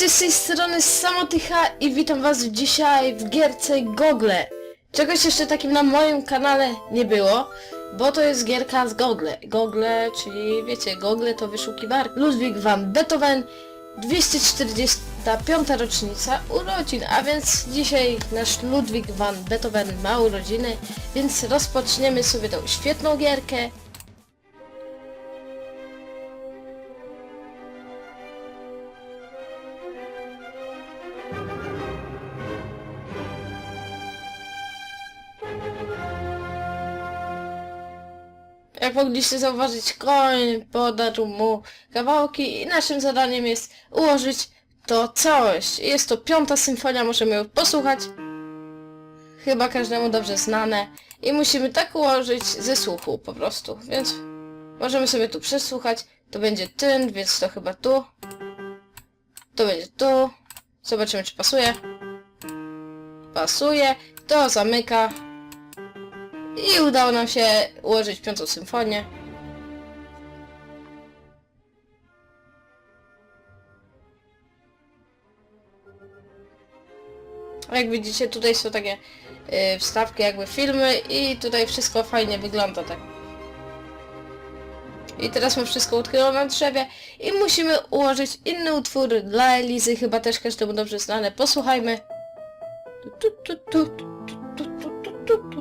Cześć, z tej strony Samotycha i witam was dzisiaj w gierce Gogle. Czegoś jeszcze takim na moim kanale nie było, bo to jest gierka z Gogle. Gogle, czyli wiecie, Gogle to wyszukiwarka. Ludwik van Beethoven, 245 rocznica urodzin, a więc dzisiaj nasz Ludwik van Beethoven ma urodziny, więc rozpoczniemy sobie tą świetną gierkę. Jak mogliście zauważyć, koń podarł mu kawałki i naszym zadaniem jest ułożyć to całość. Jest to piąta symfonia, możemy ją posłuchać. Chyba każdemu dobrze znane. I musimy tak ułożyć ze słuchu po prostu, więc możemy sobie tu przesłuchać. To będzie ten, więc to chyba tu. To będzie tu. Zobaczymy czy pasuje. Pasuje. To zamyka. I udało nam się ułożyć piątą symfonię. Jak widzicie tutaj są takie y, wstawki jakby filmy i tutaj wszystko fajnie wygląda tak. I teraz mamy wszystko utknęło na drzewie i musimy ułożyć inny utwór dla Elizy, chyba też każdemu dobrze znane. Posłuchajmy. Tu, tu, tu, tu, tu, tu, tu, tu, tu,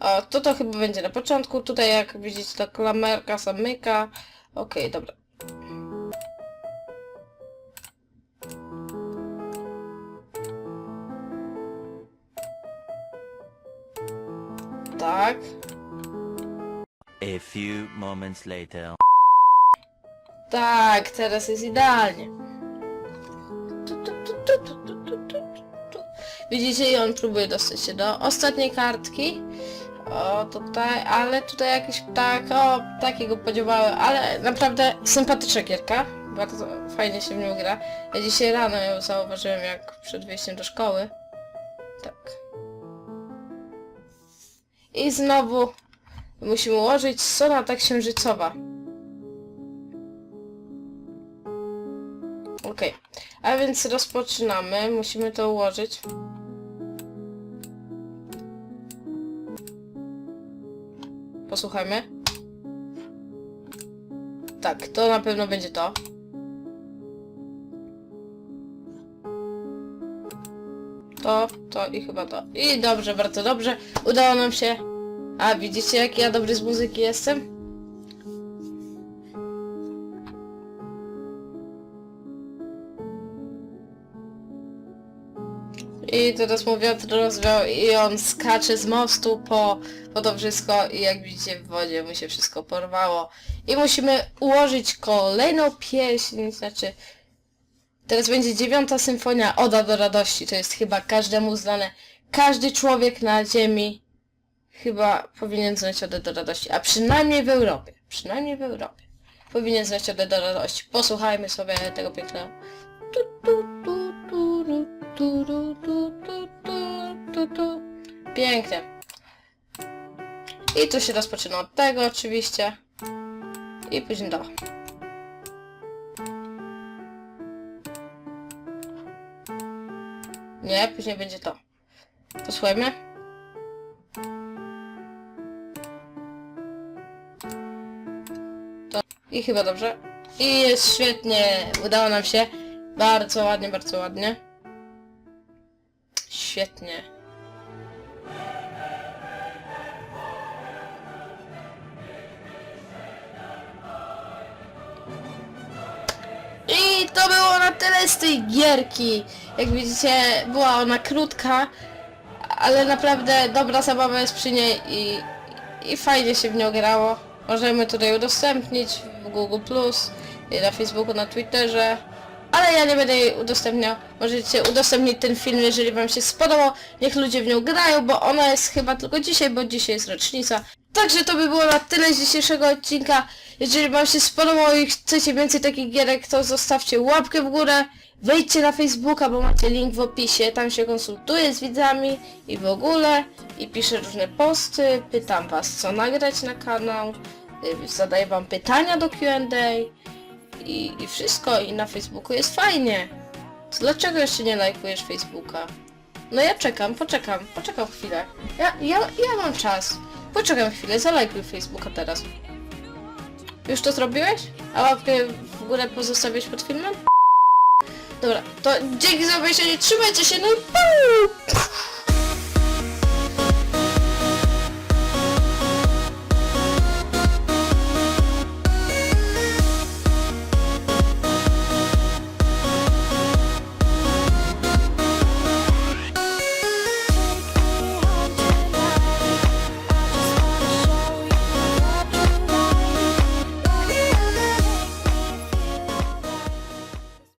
O, to to chyba będzie na początku. Tutaj jak widzicie ta klamerka zamyka. Okej, dobra. Tak. A few moments later. Tak, teraz jest idealnie. Widzicie, i on próbuje dostać się do ostatniej kartki. O, tutaj, ale tutaj jakiś ptak, o, takiego podziałały, ale naprawdę sympatyczna gierka. Bardzo fajnie się w nią gra. Ja dzisiaj rano ją zauważyłem, jak przed wyjściem do szkoły. Tak. I znowu musimy ułożyć sonata księżycowa. Okej, a więc rozpoczynamy. Musimy to ułożyć. Posłuchajmy. Tak, to na pewno będzie to. To, to i chyba to. I dobrze, bardzo dobrze. Udało nam się. A widzicie jak ja dobry z muzyki jestem? I teraz mu wiatr rozwiał i on skacze z mostu po, po to wszystko i jak widzicie w wodzie mu się wszystko porwało. I musimy ułożyć kolejną pieśń, znaczy teraz będzie dziewiąta symfonia Oda do radości. To jest chyba każdemu znane. Każdy człowiek na ziemi chyba powinien znać Odę do radości, a przynajmniej w Europie. Przynajmniej w Europie. Powinien znać Odę do radości. Posłuchajmy sobie tego pięknego. Tu, tu, tu, tu, tu, tu, tu. Pięknie. I tu się rozpoczyna od tego oczywiście. I później do. Nie, później będzie to. Posłuchajmy. To i chyba dobrze. I jest świetnie. Udało nam się. Bardzo ładnie, bardzo ładnie. Świetnie. Z tej gierki. Jak widzicie, była ona krótka, ale naprawdę dobra zabawa jest przy niej i, i fajnie się w nią grało. Możemy tutaj udostępnić w Google+, na Facebooku, na Twitterze, ale ja nie będę jej udostępniał. Możecie udostępnić ten film, jeżeli wam się spodobał. Niech ludzie w nią grają, bo ona jest chyba tylko dzisiaj, bo dzisiaj jest rocznica. Także to by było na tyle z dzisiejszego odcinka. Jeżeli wam się spodobało i chcecie więcej takich gierek, to zostawcie łapkę w górę. Wejdźcie na Facebooka, bo macie link w opisie. Tam się konsultuję z widzami i w ogóle. I piszę różne posty. Pytam was, co nagrać na kanał. y, Zadaję wam pytania do Q&A. i, i wszystko i na Facebooku jest fajnie. To dlaczego jeszcze nie lajkujesz Facebooka? No ja czekam, poczekam, poczekam chwilę. Ja, ja, ja mam czas. Poczekam chwilę, zalajkuj Facebooka teraz. Już to zrobiłeś? A łapkę w górę pozostawiłeś pod filmem? Dobra, to dzięki za obejrzenie, trzymajcie się, no i!